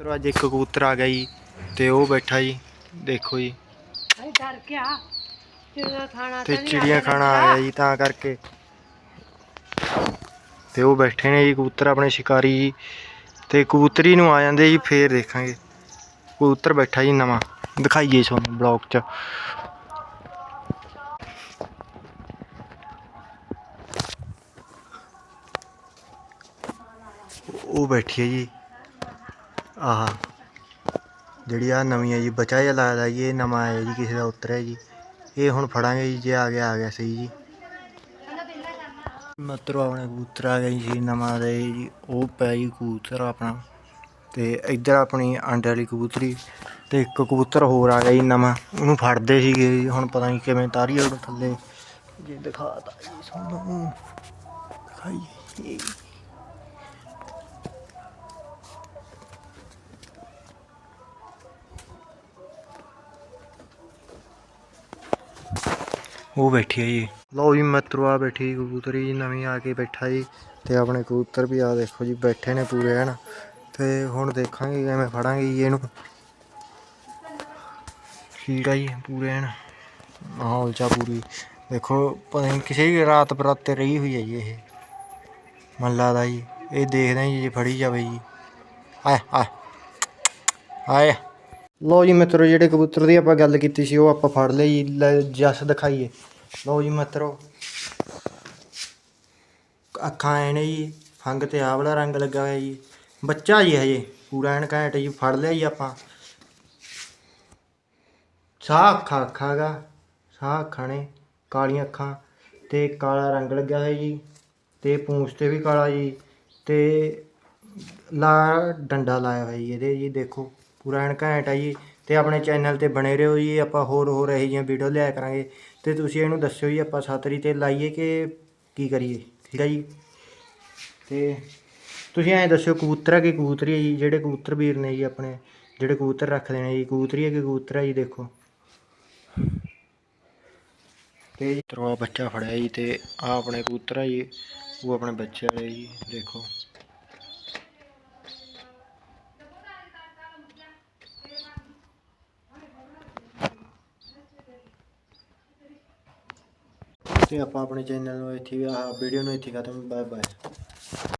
ਮਿੱਤਰੋ ਅੱਜ ਇੱਕ ਕਬੂਤਰ ਆ ਗਿਆ ਜੀ ਤੇ ਉਹ ਬੈਠਾ ਜੀ ਦੇਖੋ ਜੀ। ਅਰੇ ਡਰ ਗਿਆ। ਚਿੜੀਆਂ ਖਾਣਾ ਤੇ ਚਿੜੀਆਂ ਖਾਣਾ ਆਇਆ ਜੀ ਤਾਂ ਕਰਕੇ। ਤੇ ਉਹ ਬੈਠੇ ਨੇ ਜੀ ਕਬੂਤਰ ਆਪਣੇ ਸ਼ਿਕਾਰੀ ਜੀ। ਤੇ ਕਬੂਤਰੀ ਨੂੰ ਆ ਜਾਂਦੇ ਜੀ ਫੇਰ ਦੇਖਾਂਗੇ। ਕਬੂਤਰ ਬੈਠਾ ਜੀ ਨਵਾਂ। ਦਿਖਾਈਏ ਤੁਹਾਨੂੰ ਬਲੌਗ 'ਚ। ਉਹ ਬੈਠੀ ਹੈ ਜੀ। ਆਹ। ਜਿਹੜੀ ਆ ਨਵੀਂ ਹੈ ਜੀ, ਬਚਾ ਜਿਹਾ ਲੱਗਦਾ ਜੀ, ਇਹ ਨਵਾਂ ਆਇਆ ਜੀ, ਕਿਸੇ ਦਾ ਉਤਰਿਆ ਜੀ। ਇਹ ਹੁਣ ਫੜਾਂਗੇ ਜੀ, ਜੇ ਆ ਗਿਆ ਆ ਗਿਆ ਸਹੀ ਜੀ। ਮਤਰੋ, ਆਪਣੇ ਕਬੂਤਰ ਆ ਗਿਆ ਜੀ, ਨਵਾਂ ਦੇ ਜੀ, ਉਹ ਪਿਆ ਜੀ ਕਬੂਤਰ ਆਪਣਾ। ਤੇ ਇੱਧਰ ਆਪਣੀ ਅੰਡੇ ਵਾਲੀ ਕਬੂਤਰੀ ਤੇ ਇੱਕ ਕਬੂਤਰ ਹੋਰ ਆ ਗਿਆ ਜੀ ਨਵਾਂ। ਉਹਨੂੰ ਫੜਦੇ ਸੀਗੇ ਜੀ, ਹੁਣ ਪਤਾ ਨਹੀਂ ਕਿਵੇਂ ਤਾਰੀ ਉਹਨੂੰ ਥੱਲੇ। ਜੇ ਦਿਖਾਤਾ ਜੀ ਤੁਹਾਨੂੰ। ਦਿਖਾਈਏ ਉਹ ਬੈਠੀ ਹੈ ਜੀ। ਲਓ ਜੀ, ਮਿੱਤਰੋ ਆ ਬੈਠੀ ਜੀ ਕਬੂਤਰੀ ਜੀ, ਨਵੀਂ ਆ ਕੇ ਬੈਠਾ ਜੀ ਤੇ ਆਪਣੇ ਕਬੂਤਰ ਵੀ ਆ ਦੇਖੋ ਜੀ, ਬੈਠੇ ਨੇ ਪੂਰੇ ਹਨ। ਤੇ ਹੁਣ ਦੇਖਾਂਗੇ ਕਿਵੇਂ ਫੜਾਂਗੇ ਜੀ ਇਹਨੂੰ। ਠੀਕ ਆ ਜੀ, ਪੂਰੇ ਹਨ। ਮਾਹੌਲ ਚਾ ਪੂਰੀ। ਦੇਖੋ, ਪਤਾ ਨਹੀਂ ਕਿਸੇ ਵੀ ਰਾਤ ਬਰਾਤੇ ਰਹੀ ਹੋਈ ਹੈ ਜੀ ਇਹ। ਮਨ ਲੱਗਦਾ ਜੀ, ਇਹ ਦੇਖਦੇ ਹਾਂ ਜੀ ਜੇ ਫੜੀ ਜਾਵੇ ਜੀ। ਆਏ ਆਏ। ਆਏ। ਲਓ ਜੀ ਮਿੱਤਰੋ, ਜਿਹੜੇ ਕਬੂਤਰ ਦੀ ਆਪਾਂ ਗੱਲ ਕੀਤੀ ਸੀ, ਉਹ ਆਪਾਂ ਫੜ ਲਏ ਜੀ। ਲੈ, ਜਸ ਦਿਖਾਈਏ। ਲਓ ਜੀ ਮਿੱਤਰੋ, ਅੱਖਾਂ ਐ ਨੇ ਜੀ, ਫੰਗ ਤੇ ਆਹ ਵਾਲਾ ਰੰਗ ਲੱਗਾ ਹੋਇਆ ਜੀ। ਬੱਚਾ ਜੀ ਹਜੇ, ਪੂਰਾ ਐਨ ਘੈਂਟ ਜੀ, ਫੜ ਲਿਆ ਜੀ ਆਪਾਂ। ਸਾਹ ਅੱਖਾਂ ਅੱਖਾਂਗਾ ਸਾਹ ਅੱਖਾਂ ਨੇ, ਕਾਲੀਆਂ ਅੱਖਾਂ। ਤੇ ਕਾਲਾ ਰੰਗ ਲੱਗਿਆ ਹੋਇਆ ਜੀ, ਤੇ ਪੂੰਛ ਤੇ ਵੀ ਕਾਲਾ ਜੀ, ਤੇ ਲਾ, ਡੰਡਾ ਲਾਇਆ ਹੋਇਆ ਜੀ ਇਹਦੇ ਜੀ, ਦੇਖੋ। ਪੂਰਾ ਐਨ ਘੈਂਟ ਆ ਜੀ, ਤੇ ਆਪਣੇ ਚੈਨਲ ਤੇ ਬਣੇ ਰਹੋ ਜੀ, ਆਪਾਂ ਹੋਰ ਹੋਰ ਇਹੋ ਜਿਹੀਆਂ ਵੀਡੀਓ ਲਿਆ ਕਰਾਂਗੇ। ਤੇ ਤੁਸੀਂ ਇਹਨੂੰ ਦੱਸਿਓ ਜੀ, ਆਪਾਂ ਸਤਰੀ ਤੇ ਲਾਈਏ ਕਿ ਕੀ ਕਰੀਏ? ਠੀਕ ਆ ਜੀ? ਤੇ ਤੁਸੀਂ ਐਂ ਦੱਸਿਓ, ਕਬੂਤਰ ਆ ਕਿ ਕਬੂਤਰੀ ਹੈ ਜੀ? ਜਿਹੜੇ ਕਬੂਤਰ ਵੀਰ ਨੇ ਜੀ ਆਪਣੇ, ਜਿਹੜੇ ਕਬੂਤਰ ਰੱਖਦੇ ਨੇ ਜੀ? ਕਬੂਤਰੀ ਹੈ ਕਿ ਕਬੂਤਰ ਹੈ ਜੀ? ਦੇਖੋ। ਤੇ ਜੀ ਤਰਵਾ ਬੱਚਾ ਫੜਿਆ ਜੀ, ਤੇ ਆ ਆਪਣੇ ਕਬੂਤਰ ਆ ਜੀ, ਉਹ ਆਪਣੇ ਬੱਚੇ ਵਾਲੇ ਜੀ, ਦੇਖੋ। ਤੇ ਆਪਾਂ ਆਪਣੇ ਚੈਨਲ ਨੂੰ ਇੱਥੇ ਆਹ ਵੀਡੀਓ ਨੂੰ ਇੱਥੇ ਖਤਮ ਬਾਏ ਬਾਏ